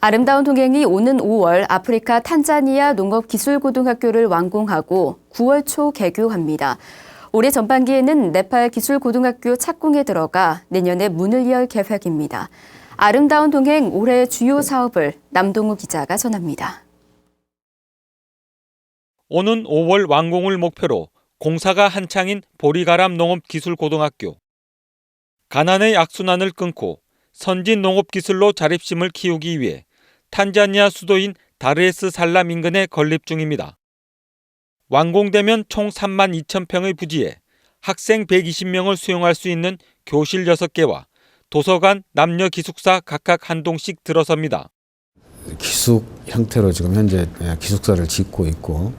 아름다운 동행이 오는 5월 아프리카 탄자니아 농업기술고등학교를 완공하고 9월 초 개교합니다. 올해 전반기에는 네팔 기술고등학교 착공에 들어가 내년에 문을 열 계획입니다. 아름다운 동행 올해 주요 사업을 남동우 기자가 전합니다. 오는 5월 완공을 목표로 공사가 한창인 보리가람 농업기술고등학교. 가난의 악순환을 끊고 선진 농업기술로 자립심을 키우기 위해 탄자니아 수도인 다르에스 살람 인근에 건립 중입니다. 완공되면 총 3만 2천 평의 부지에 학생 120명을 수용할 수 있는 교실 6개와 도서관, 남녀 기숙사 각각 한 동씩 들어섭니다. 기숙 형태로 지금 현재 기숙사를 짓고 있고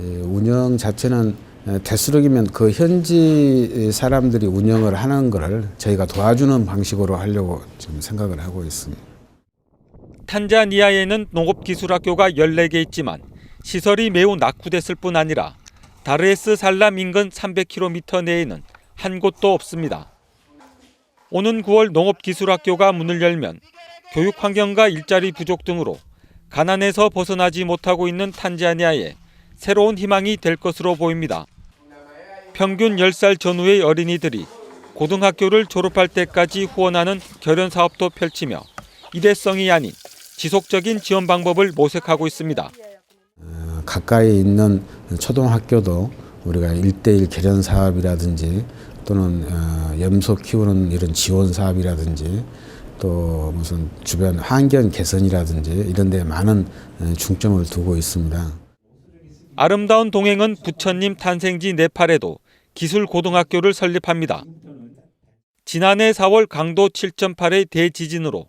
예, 운영 자체는 대수록이면 그 현지 사람들이 운영을 하는 것을 저희가 도와주는 방식으로 하려고 지금 생각을 하고 있습니다. 탄자니아에는 농업기술학교가 14개 있지만 시설이 매우 낙후됐을 뿐 아니라 다르에스 살람 인근 300km 내에는 한 곳도 없습니다. 오는 9월 농업기술학교가 문을 열면 교육 환경과 일자리 부족 등으로 가난에서 벗어나지 못하고 있는 탄자니아에 새로운 희망이 될 것으로 보입니다. 평균 10살 전후의 어린이들이 고등학교를 졸업할 때까지 후원하는 결연 사업도 펼치며 일회성이 아닌 지속적인 지원 방법을 모색하고 있습니다. 어, 가까이 있는 초등학교도 우리가 일대일 개련 사업이라든지 또는 어, 염소 키우는 이런 지원 사업이라든지 또 무슨 주변 환경 개선이라든지 이런 데 많은 어, 중점을 두고 있습니다. 아름다운 동행은 부처님 탄생지 네팔에도 기술 고등학교를 설립합니다. 지난해 4월 강도 7.8의 대지진으로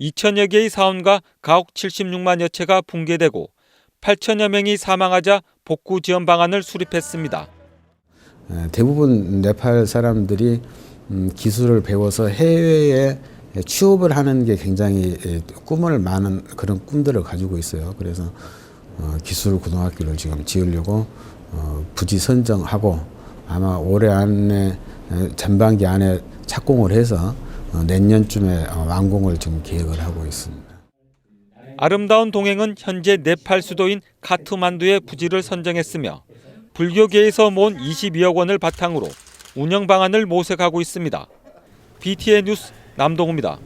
2천여 개의 사원과 가옥 76만여 채가 붕괴되고 8천여 명이 사망하자 복구 지원 방안을 수립했습니다. 에, 대부분 네팔 사람들이 음, 기술을 배워서 해외에 취업을 하는 게 굉장히 에, 꿈을 많은 그런 꿈들을 가지고 있어요. 그래서 어, 기술 고등학교를 지금 지으려고 어, 부지 선정하고 아마 올해 안에 에, 전반기 안에 착공을 해서 어, 내년쯤에 어, 완공을 지금 계획을 하고 있습니다. 아름다운 동행은 현재 네팔 수도인 카트만두의 부지를 선정했으며 불교계에서 모은 22억 원을 바탕으로 운영 방안을 모색하고 있습니다. BTN 뉴스 남동우입니다.